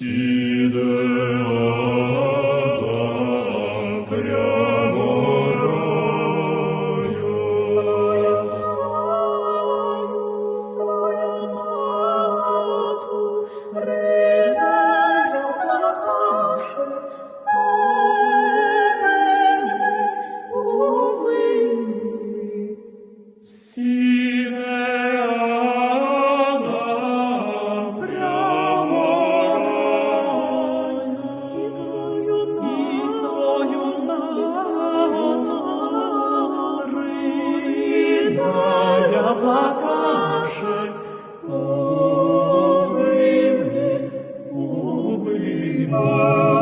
si de Amen.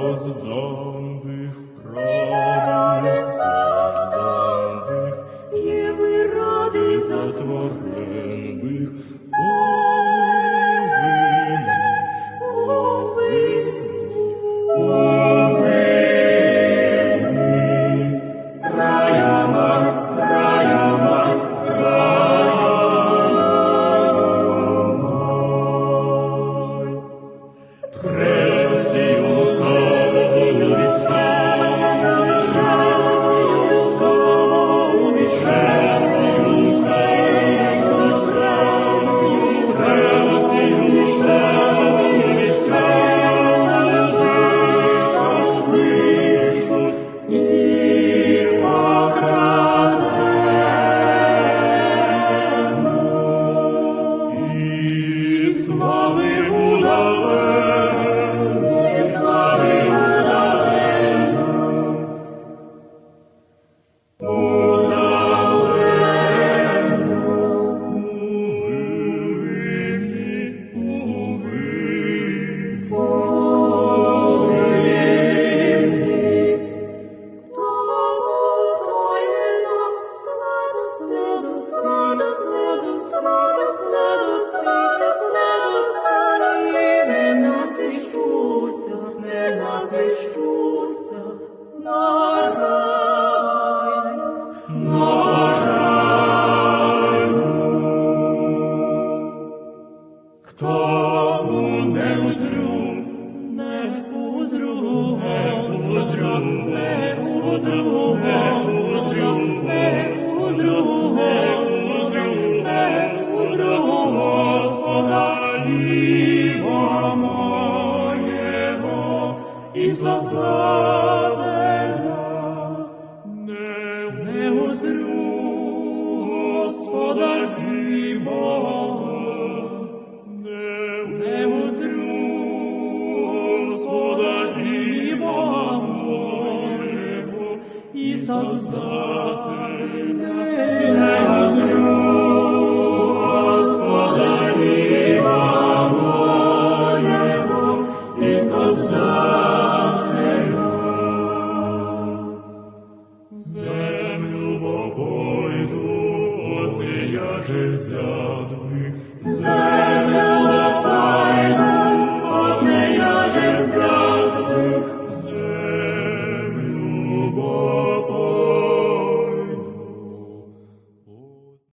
Воздомбих правих, воздомбих, Єви ради затворенбих, Бог. Зру, не узру, не узру, не узру. Deus Deus Deus Deus же зрядми земля.